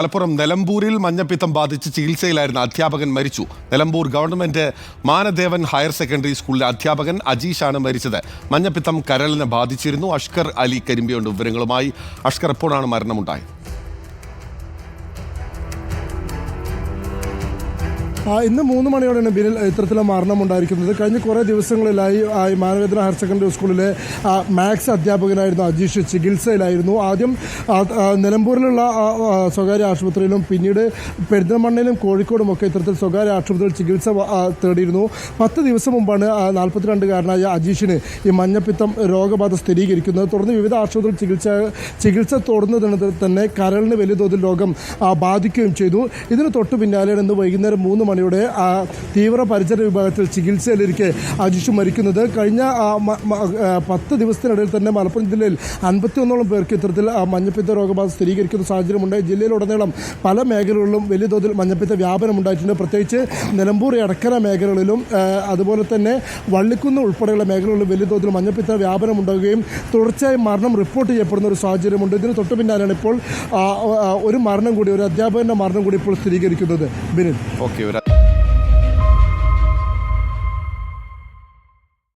മലപ്പുറം നിലമ്പൂരിൽ മഞ്ഞപ്പിത്തം ബാധിച്ച് ചികിത്സയിലായിരുന്ന അധ്യാപകൻ മരിച്ചു. Nilambur government Manavedan higher secondary സ്കൂളിലെ അധ്യാപകൻ അജീഷാണ് മരിച്ചത്. മഞ്ഞപ്പിത്തം കരളിനെ ബാധിച്ചിരുന്നു. അഷ്കർ അലി കരിമ്പിയുണ്ട്. വിവരങ്ങളുമായി അഷ്കർ എപ്പോഴാണ് മരണമുണ്ടായത്? ഇന്ന് മൂന്ന് മണിയോടെയാണ് ബിനിൽ ഇത്തരത്തിലുള്ള മരണം ഉണ്ടായിരിക്കുന്നത്. കഴിഞ്ഞ കുറേ ദിവസങ്ങളിലായി മാനവേദന ഹയർ സെക്കൻഡറി സ്കൂളിലെ മാത്സ് അധ്യാപകനായിരുന്നു അജീഷ് ചികിത്സയിലായിരുന്നു. ആദ്യം നിലമ്പൂരിലുള്ള സ്വകാര്യ ആശുപത്രിയിലും പിന്നീട് പെരിന്തൽമണ്ണയിലും കോഴിക്കോടും ഒക്കെ ഇത്തരത്തിൽ സ്വകാര്യ ആശുപത്രിയിൽ ചികിത്സ തേടിയിരുന്നു. പത്ത് ദിവസം മുമ്പാണ് നാൽപ്പത്തിരണ്ടുകാരനായ അജീഷിന് ഈ മഞ്ഞപ്പിത്തം രോഗബാധ സ്ഥിരീകരിക്കുന്നത്. തുടർന്ന് വിവിധ ആശുപത്രിയിൽ ചികിത്സ ചികിത്സ തുടർന്നതിന് തന്നെ കരളിന് വലിയ തോതിൽ രോഗം ബാധിക്കുകയും ചെയ്തു. ഇതിന് തൊട്ടു പിന്നാലെയാണ് ഇന്ന് വൈകുന്നേരം മൂന്ന് മണിയോടെ തീവ്ര പരിചരണ വിഭാഗത്തിൽ ചികിത്സയിലിരിക്കെ അജിഷു മരിക്കുന്നത്. കഴിഞ്ഞ പത്ത് ദിവസത്തിനിടയിൽ തന്നെ മലപ്പുറം ജില്ലയിൽ അൻപത്തിയൊന്നോളം പേർക്ക് ഇത്തരത്തിൽ മഞ്ഞപ്പിത്ത രോഗബാധ സ്ഥിരീകരിക്കുന്ന സാഹചര്യമുണ്ട്. ജില്ലയിലുടനീളം പല മേഖലകളിലും വലിയ തോതിൽ മഞ്ഞപ്പിത്ത വ്യാപനം ഉണ്ടായിട്ടുണ്ട്. പ്രത്യേകിച്ച് നിലമ്പൂർ എടക്കര മേഖലകളിലും അതുപോലെ തന്നെ വള്ളിക്കുന്ന് ഉൾപ്പെടെയുള്ള മേഖലകളിലും വലിയ തോതിൽ മഞ്ഞപ്പിത്ത വ്യാപനം ഉണ്ടാകുകയും തുടർച്ചയായി മരണം റിപ്പോർട്ട് ചെയ്യപ്പെടുന്ന ഒരു സാഹചര്യമുണ്ട്. ഇതിന് തൊട്ടു പിന്നാലെയാണ് ഇപ്പോൾ ഒരു മരണം കൂടി ഒരു അധ്യാപകന്റെ മരണം കൂടി ഇപ്പോൾ സ്ഥിരീകരിക്കുന്നത്. ബിനിൽ ഓക്കെ ഒരു